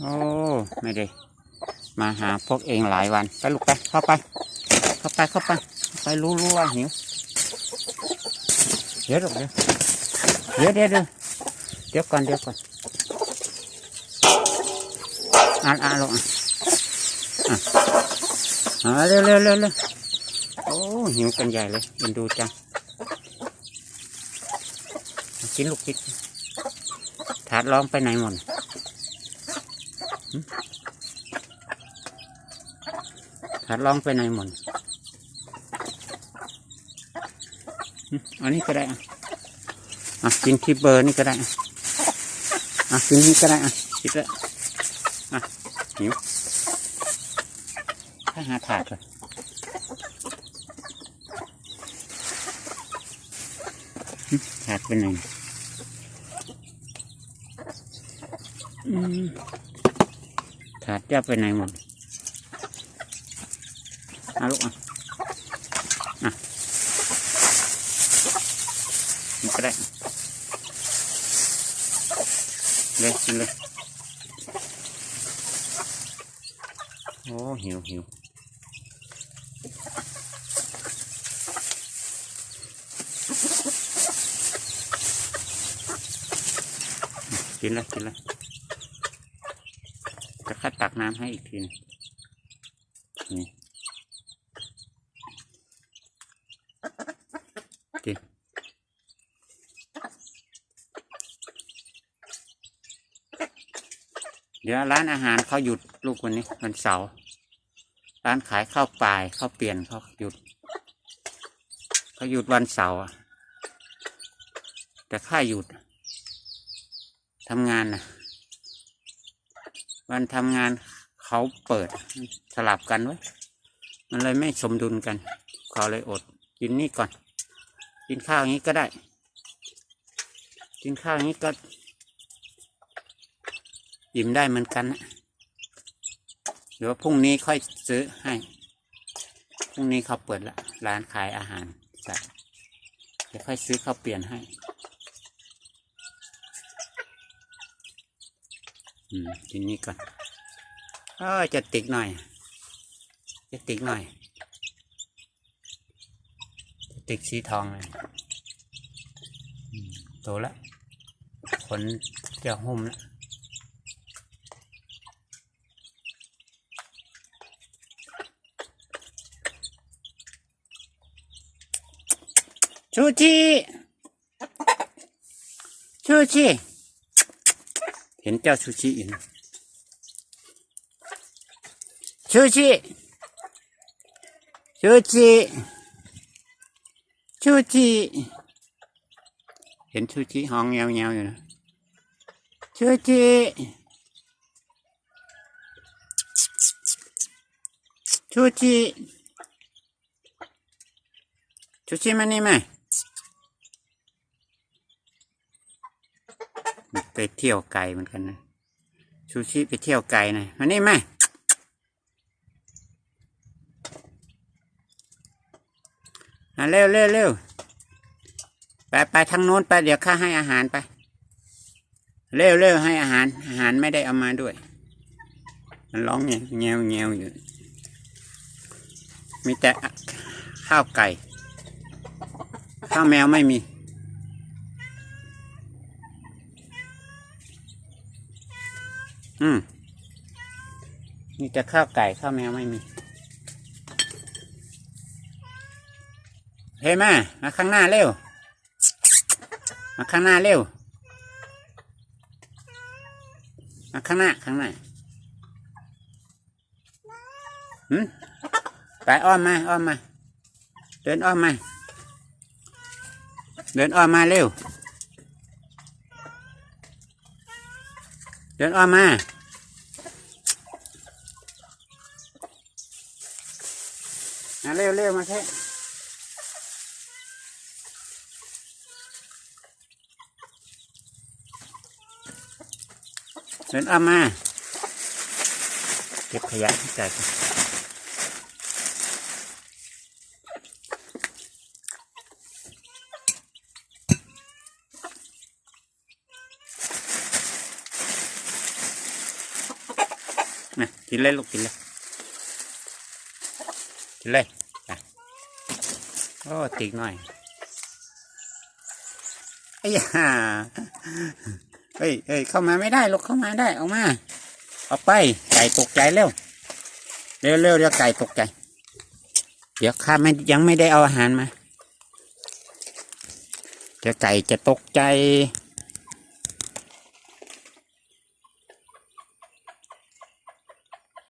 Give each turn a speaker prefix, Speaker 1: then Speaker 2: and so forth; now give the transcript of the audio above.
Speaker 1: โอ้ ไม่ได้ มาหาพวกเองหลายวัน ไปลูกไป เข้าไป เข้าไป เข้าไป ไปรู้รู้ว่าหิว เดี๋ยวลูกเดี๋ยวเดี๋ยวเดี๋ยวเดี๋ยวเดี๋ยวก่อนเดี๋ยวก่อนอ่านอ่านลูกอะอาเร็วเร็วเร็วเร็วโอ้หิวกันใหญ่เลยมันดูจังกินลูกกินถาดร้องไปไหนหมด ถัดลองไปไหนหมดหึอันนี้ก็ได้อะอะกินที่เบอร์นี่ก็ได้อะอะกินนี่ก็ได้อะคิดแล้วอะหิวถ้าหาถาดก่อนหึถาดไปไหนอืม ถาดจะไปไหนหมดอาลูกอะอะนี่ก็ได้เลยกินเลยโอ้หิวหิวกินเลยกินเลย จะคัดตักน้ำให้อีกทีนึงนี่กินเดี๋ยวร้านอาหารเขาหยุดลูกวันนี้วันเสาร์ร้านขายข้าวปลายข้าวเปลี่ยนเขาหยุดเขาหยุดวันเสาร์อะแต่ข้าหยุดทำงานนะ วันทำงานเขาเปิดสลับกันไว้ มันเลยไม่สมดุลกัน เขาเลยอด กินนี่ก่อน กินข้าวอย่างนี้ก็ได้ กินข้าวอย่างนี้ก็อิ่มได้เหมือนกันนะหรือว่าพรุ่งนี้ค่อยซื้อให้ พรุ่งนี้เขาเปิดละร้านขายอาหารสัตว์เดี๋ยวค่อยซื้อข้าวเปลี่ยนให้ อืมกินนี้ก่อนเออจะติกหน่อย จะติกหน่อย จะติกสีทองเลยโตแล้วขนจะหุ้มแล้วชูชีชูชี เห็นเจ้าชูชีอยู่นะชูชีชูชีชูชีเห็นชูชีห้องเงียวเงียวๆอยู่นะชูชีชูชีชูชีมานี่ไหม ไปเที่ยวไกลเหมือนกันนะชูชีไปเที่ยวไกลหน่อยมานี่ไหมอะเร็วเร็วเร็วไปไปทางโน้นไปเดี๋ยวข้าให้อาหารไป เร็วเร็วให้อาหาร อาหารไม่ได้เอามาด้วย มันร้องเงี้ยเงี้ยวเงี้ยวอยู่ มีแต่ข้าวไก่ ข้าวแมวไม่มี อืมมีแต่ข้าวไก่ข้าวแมวไม่มี เฮ้ยมา มาข้างหน้าเร็ว มาข้างหน้าเร็ว มาข้างหน้าข้างหน้าหืมไปอ้อมมาอ้อมมา เดินอ้อมมา เดินอ้อมมาเร็ว เดินอ้อมมาเร็วเร็วมาแค่เดินอ้อมมา เก็บขยะที่ใจ นะกินเลยลูกกินเลยกินเลยไปโอ้ติกหน่อยไอ้ยาเฮ้ยเฮ้ยเข้ามาไม่ได้ลูกเข้ามาได้ออกมาออกไปไก่ตกใจเร็วเร็วเร็วเดี๋ยวไก่ตกใจ เดี๋ยวข้าไม่ยังไม่ได้เอาอาหารมาเดี๋ยวไก่จะตกใจ